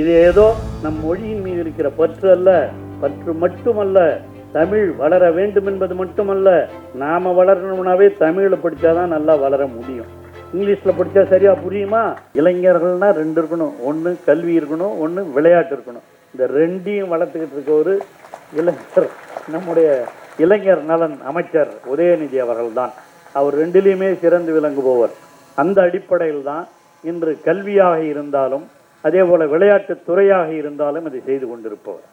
இது ஏதோ நம் மொழியின் மீது இருக்கிற பற்று அல்ல. பற்று மட்டுமல்ல தமிழ் வளர வேண்டும் என்பது மட்டுமல்ல நாம் வளரணும்னாவே தமிழில் படித்தாதான் நல்லா வளர முடியும். இங்கிலீஷில் படித்தா சரியாக புரியுமா? இளைஞர்கள்னால் ரெண்டு இருக்கணும். ஒன்று கல்வி இருக்கணும் ஒன்று விளையாட்டு இருக்கணும். இந்த ரெண்டையும் வளர்த்துக்கிட்டு இருக்க ஒரு இளைஞர் நம்முடைய இளைஞர் நலன் அமைச்சர் உதயநிதி அவர்கள் தான் அவர் ரெண்டிலையுமே சிறந்து விளங்குபவர். அந்த அடிப்படையில் தான் இன்று கல்வியாக இருந்தாலும் அதே போல் விளையாட்டு துறையாக இருந்தாலும் அதை செய்து கொண்டிருப்பவர்.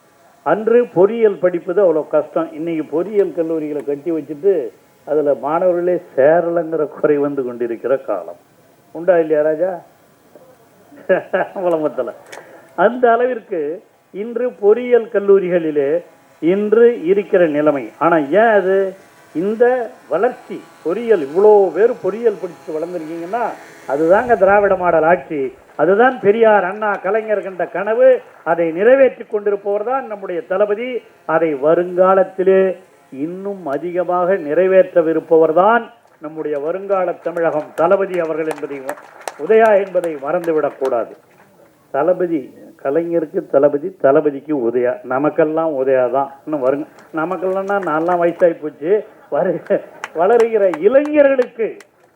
அன்று பொறியியல் படிப்பது அவ்வளோ கஷ்டம். இன்றைக்கி பொறியியல் கல்லூரிகளை கட்டி வச்சுட்டு அதில் மாணவர்களே சேரலைங்கிற குறை வந்து கொண்டிருக்கிற காலம். உண்டா இல்லையா ராஜா? உலமத்தில் அந்த அளவிற்கு இன்று பொறியியல் கல்லூரிகளிலே இன்று இருக்கிற நிலைமை. ஆனால் ஏன் அது? இந்த வளர்ச்சி பொறியியல் இவ்வளோ பேர் பொறியியல் படித்து வளர்ந்துருக்கீங்கன்னா அதுதாங்க திராவிட மாடல் ஆட்சி. அதுதான் பெரியார் அண்ணா கலைஞர் கண்ட கனவு. அதை நிறைவேற்றி கொண்டிருப்பவர் தான் நம்முடைய தளபதி. அதை வருங்காலத்திலே இன்னும் அதிகமாக நிறைவேற்றவிருப்பவர் தான் நம்முடைய வருங்கால தமிழகம் தளபதி அவர்கள் என்பதை உதயா என்பதை மறந்துவிடக்கூடாது தளபதி கலைஞருக்கு தளபதி தளபதிக்கு உதயா. நமக்கெல்லாம் உதயா தான். இன்னும் வருங்க. நமக்கெல்லாம் நான்லாம் வயசாகி போச்சு. வரு வளருகிற இளைஞர்களுக்கு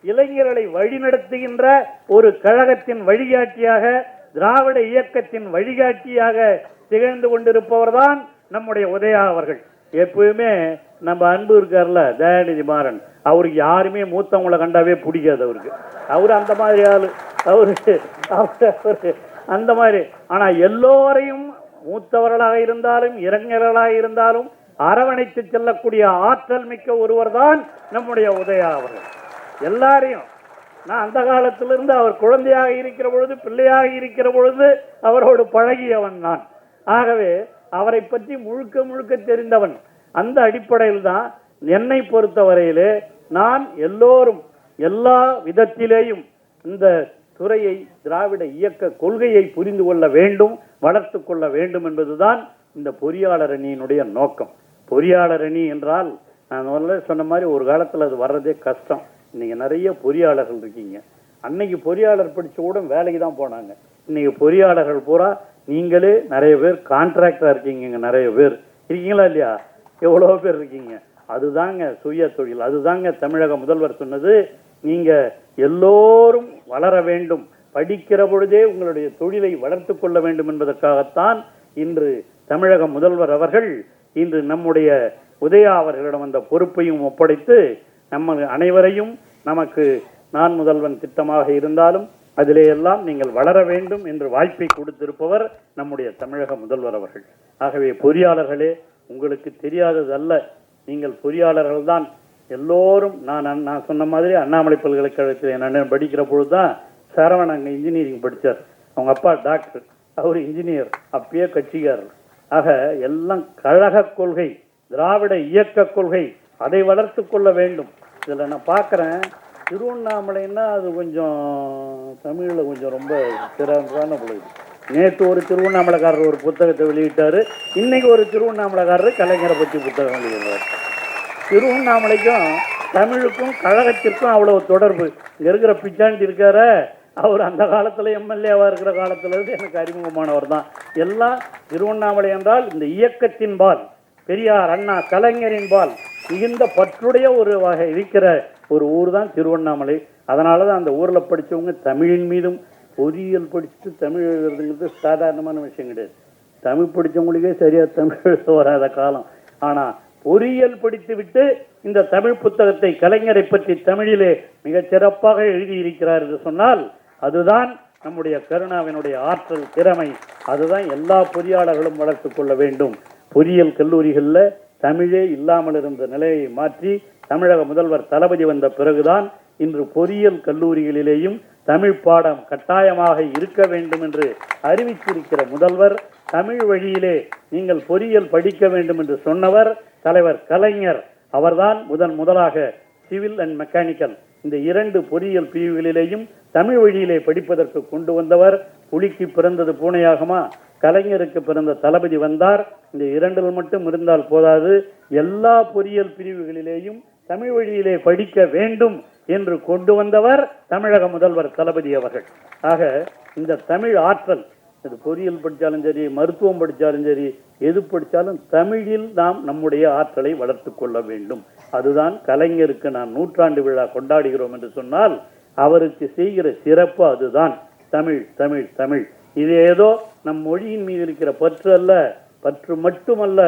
இளைஞர்களை வழிநடத்துகின்ற ஒரு கழகத்தின் வழிகாட்டியாக திராவிட இயக்கத்தின் வழிகாட்டியாக திகழ்ந்து கொண்டிருப்பவர் தான் நம்முடைய உதயா அவர்கள். எப்பவுமே நம்ம அன்பு இருக்கார்ல தயாநிதி மாறன். அவருக்கு யாருமே மூத்தவங்களை கண்டாவே பிடிக்காது அவருக்கு. அவர் அந்த மாதிரி ஆளு. அவரு அவரு- அந்த மாதிரி. ஆனால் எல்லோரையும் மூத்தவர்களாக இருந்தாலும் இளைஞர்களாக இருந்தாலும் அரவணைத்து செல்லக்கூடிய ஆற்றல் மிக்க ஒருவர் தான் நம்முடைய உதயா அவர்கள். எல்லாரையும். நான் அந்த காலத்திலிருந்து அவர் குழந்தையாக இருக்கிற பொழுது பிள்ளையாக இருக்கிற பொழுது அவரோடு பழகியவன் நான். ஆகவே அவரை பற்றி முழுக்க முழுக்க தெரிந்தவன். அந்த அடிப்படையில் தான் என்னை பொறுத்தவரையிலே நான் எல்லோரும் எல்லா விதத்திலேயும் இந்த துறையை திராவிட இயக்க கொள்கையை புரிந்து கொள்ள வேண்டும் வளர்த்து கொள்ள வேண்டும் என்பதுதான் இந்த பொறியாளர் அணியினுடைய நோக்கம். பொறியாளர் அணி என்றால் நான் முதல்ல சொன்ன மாதிரி ஒரு காலத்தில் அது வர்றதே கஷ்டம். இன்றைக்கி நிறைய பொறியாளர்கள் இருக்கீங்க. அன்னைக்கு பொறியாளர் படித்த கூட வேலைக்கு தான் போனாங்க. இன்றைக்கி பொறியாளர்கள் பூரா நீங்களே நிறைய பேர் கான்ட்ராக்டராக இருக்கீங்க நிறைய பேர். இருக்கீங்களா இல்லையா? எவ்வளோ பேர் இருக்கீங்க. அதுதாங்க சுய தொழில் அதுதாங்க தமிழக முதல்வர் சொன்னது. நீங்கள் எல்லோரும் வளர வேண்டும். படிக்கிற பொழுதே உங்களுடைய தொழிலை வளர்த்து கொள்ள வேண்டும் என்பதற்காகத்தான் இன்று தமிழக முதல்வர் அவர்கள் இன்று நம்முடைய உதயா அவர்களிடம் அந்த பொறுப்பையும் ஒப்படைத்து நம்ம அனைவரையும் நமக்கு நான் முதல்வன் திட்டமாக இருந்தாலும் அதிலே எல்லாம் நீங்கள் வளர வேண்டும் என்று வாய்ப்பை கொடுத்திருப்பவர் நம்முடைய தமிழக முதல்வர் அவர்கள். ஆகவே பொறியாளர்களே உங்களுக்கு தெரியாதது அல்ல நீங்கள் பொறியாளர்கள் தான் எல்லோரும் நான் நான் சொன்ன மாதிரி அண்ணாமலை பல்கலைக்கழகத்தில் என்ன படிக்கிற பொழுது தான் சரவணன் அங்கே இன்ஜினியரிங் படித்தார் அவங்க அப்பா டாக்டர் அவர் இன்ஜினியர் அப்பயே கட்சிக்காரர். ஆக எல்லாம் கழக கொள்கை திராவிட இயக்க கொள்கை அதை வளர்த்து கொள்ள வேண்டும். இதில் நான் பார்க்குறேன். திருவண்ணாமலைன்னா அது கொஞ்சம் தமிழில் கொஞ்சம் ரொம்ப சிறப்பான பொழுது நேற்று ஒரு திருவண்ணாமலைக்காரர் ஒரு புத்தகத்தை வெளியிட்டார். இன்றைக்கி ஒரு திருவண்ணாமலைக்காரர் கலைஞரை பற்றி புத்தகம் வெளியிடுறார். திருவண்ணாமலைக்கும் தமிழுக்கும் கழகத்திற்கும் அவ்வளோ தொடர்பு. இங்கே இருக்கிற பிச்சாண்டி இருக்கார அவர் அந்த காலத்தில் எம்எல்ஏவாக இருக்கிற காலத்திலேருந்து எனக்கு அறிமுகமானவர் தான். எல்லாம் திருவண்ணாமலை என்றால் இந்த இயக்கத்தின் பால் பெரியார் அண்ணா கலைஞரின் பால். மிகுந்த பற்றுடைய ஒரு வகை இருக்கிற ஒரு ஊர் தான் திருவண்ணாமலை. அதனால தான் அந்த ஊரில் படித்தவங்க தமிழின் மீதும் பொறியியல் படிச்சுட்டு தமிழ் எழுதுறதுங்கிறது சாதாரணமான விஷயம் கிடையாது. தமிழ் படிச்சவங்களுக்கே சரியாக தமிழ் எழுத வராத காலம். ஆனால் பொறியியல் படித்துவிட்டு இந்த தமிழ் புத்தகத்தை கலைஞரை பற்றி தமிழிலே மிகச் சிறப்பாக எழுதியிருக்கிறார் என்று சொன்னால் அதுதான் நம்முடைய கருணாவினுடைய ஆற்றல் திறமை. அதுதான் எல்லா பொறியாளர்களும் வளர்த்து கொள்ள வேண்டும். பொறியியல் கல்லூரிகளில் தமிழே இல்லாமல் இருந்த நிலையை மாற்றி தமிழக முதல்வர் தளபதி வந்த பிறகுதான் இன்று பொறியியல் கல்லூரிகளிலேயும் தமிழ் பாடம் கட்டாயமாக இருக்க வேண்டும் என்று அறிவித்திருக்கிற முதல்வர் தமிழ் வழியிலே நீங்கள் பொறியியல் படிக்க வேண்டும் என்று சொன்னவர் தலைவர் கலைஞர். அவர்தான் முதன் முதலாக சிவில் அண்ட் மெக்கானிக்கல் இந்த இரண்டு பொறியியல் பிரிவுகளிலேயும் தமிழ் வழியிலே படிப்பதற்கு கொண்டு வந்தவர். புலிக்கு பிறந்தது பூனையாகுமா? கலைஞருக்கு பிறந்த தளபதி வந்தார். இந்த இரண்டில் மட்டும் இருந்தால் போதாது. எல்லா பொறியியல் பிரிவுகளிலேயும் தமிழ் வழியிலே படிக்க வேண்டும் என்று கொண்டு வந்தவர் தமிழக முதல்வர் தளபதி அவர்கள். ஆக இந்த தமிழ் ஆற்றல் இது பொறியியல் படித்தாலும் சரி மருத்துவம் படித்தாலும் சரி எது படித்தாலும் தமிழில் நாம் நம்முடைய ஆற்றலை வளர்த்து கொள்ள வேண்டும். அதுதான் கலைஞருக்கு நாம் நூற்றாண்டு விழா கொண்டாடுகிறோம் என்று சொன்னால் அவருக்கு செய்கிற சிறப்பு அதுதான். தமிழ் தமிழ் தமிழ். இது ஏதோ நம் மொழியின் மீது இருக்கிற பற்று அல்ல பற்று மட்டுமல்ல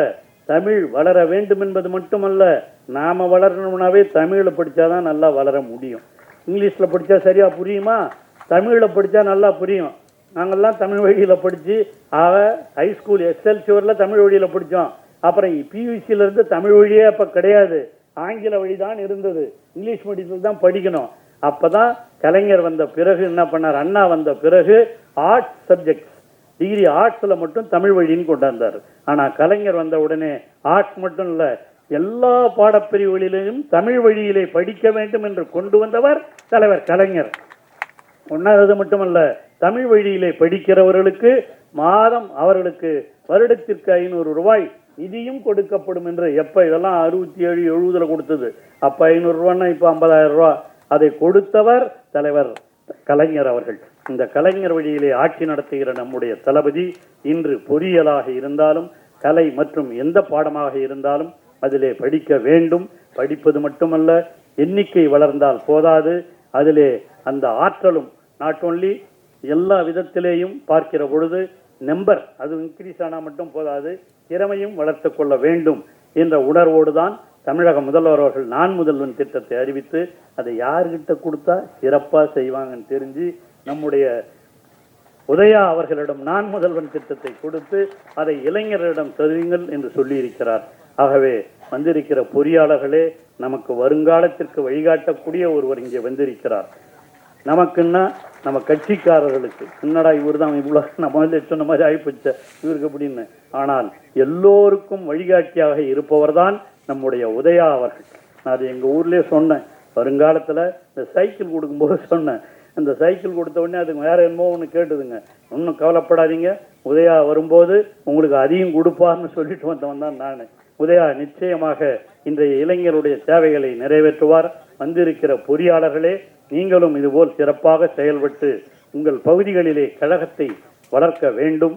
தமிழ் வளர வேண்டும் என்பது மட்டுமல்ல நாம வளரணும்னாவே தமிழில் படித்தா தான் நல்லா வளர முடியும். இங்கிலீஷில் படித்தா சரியாக புரியுமா? தமிழில் படித்தா நல்லா புரியும். நாங்கெல்லாம் தமிழ் வழியில் படித்து ஆக ஹைஸ்கூல் எஸ்எல்சி வரல தமிழ் வழியில் படித்தோம் அப்புறம் பியூசியிலேருந்து தமிழ் வழியே அப்போ கிடையாது. ஆங்கில வழி தான் இருந்தது. இங்கிலீஷ் மீடியத்தில் தான் படிக்கணும். அப்போ தான் கலைஞர் வந்த பிறகு என்ன பண்ணார்? அண்ணா வந்த பிறகு ஆர்ட்ஸ் சப்ஜெக்ட்ஸ் டிகிரி ஆர்ட்ஸில் மட்டும் தமிழ் வழின்னு கொண்டாந்தார். ஆனால் கலைஞர் வந்த உடனே ஆர்ட்ஸ் மட்டும் இல்லை எல்லா பாடப்பிரிவுகளிலும் தமிழ் வழியிலே படிக்க வேண்டும் என்று கொண்டு வந்தவர் தலைவர் கலைஞர். ஒன்றாவது மட்டுமல்ல தமிழ் வழியிலே படிக்கிறவர்களுக்கு மாதம் அவர்களுக்கு வருடத்திற்கு ஐநூறு ரூபாய் நிதியும் கொடுக்கப்படும் என்று எப்போ இதெல்லாம் அறுபத்தி ஏழு எழுபதில் கொடுத்தது. அப்போ ஐநூறுரூவான்னா இப்போ ஐம்பதாயிரம் ரூபா. அதை கொடுத்தவர் தலைவர் கலைஞர் அவர்கள். இந்த கலைஞர் வழியிலே ஆட்சி நடத்துகிற நம்முடைய தளபதி இன்று பொறியியலாக இருந்தாலும் கலை மற்றும் எந்த பாடமாக இருந்தாலும் அதிலே படிக்க வேண்டும். படிப்பது மட்டுமல்ல எண்ணிக்கை வளர்ந்தால் போதாது. அதிலே அந்த ஆற்றலும் நாட் ஒன்லி எல்லா விதத்திலேயும் பார்க்கிற பொழுது நம்பர் அது இன்க்ரீஸ் ஆனால் மட்டும் போதாது திறமையும் வளர்த்து கொள்ள வேண்டும் என்ற உணர்வோடு தான் தமிழக முதல்வர் அவர்கள் நான் முதல்வன் திட்டத்தை அறிவித்து அதை யார்கிட்ட கொடுத்தா சிறப்பாக செய்வாங்கன்னு தெரிஞ்சு நம்முடைய உதயா அவர்களிடம் நான் முதல்வன் திட்டத்தை கொடுத்து அதை இளைஞர்களிடம் தருவீங்கள் என்று சொல்லியிருக்கிறார். ஆகவே வந்திருக்கிற பொறியாளர்களே நமக்கு வருங்காலத்திற்கு வழிகாட்டக்கூடிய ஒருவர் இங்கே வந்திருக்கிறார். நமக்குன்னா நம்ம கட்சிக்காரர்களுக்கு என்னடா இவர் தான் இவ்வளோ நம்ம முதல்ல சொன்ன மாதிரி ஆகிப்போச்ச இவருக்கு அப்படின்னு. ஆனால் எல்லோருக்கும் வழிகாட்டியாக இருப்பவர் தான் நம்முடைய உதயா அவர்கள். நான் அது எங்கள் ஊர்லேயே சொன்னேன். வருங்காலத்தில் இந்த சைக்கிள் கொடுக்கும்போது சொன்னேன். இந்த சைக்கிள் கொடுத்த உடனே அதுக்கு வேற என்னமோ ஒன்று கேட்டுதுங்க. ஒன்றும் கவலைப்படாதீங்க. உதயா வரும்போது உங்களுக்கு அதையும் கொடுப்பார்னு சொல்லிட்டு வந்தவன் தான் நான். உதயா நிச்சயமாக இன்றைய இளைஞருடைய தேவைகளை நிறைவேற்றுவார். வந்திருக்கிற பொறியாளர்களே நீங்களும் இதுபோல் சிறப்பாக செயல்பட்டு உங்கள் பகுதிகளிலே கழகத்தை வளர்க்க வேண்டும்.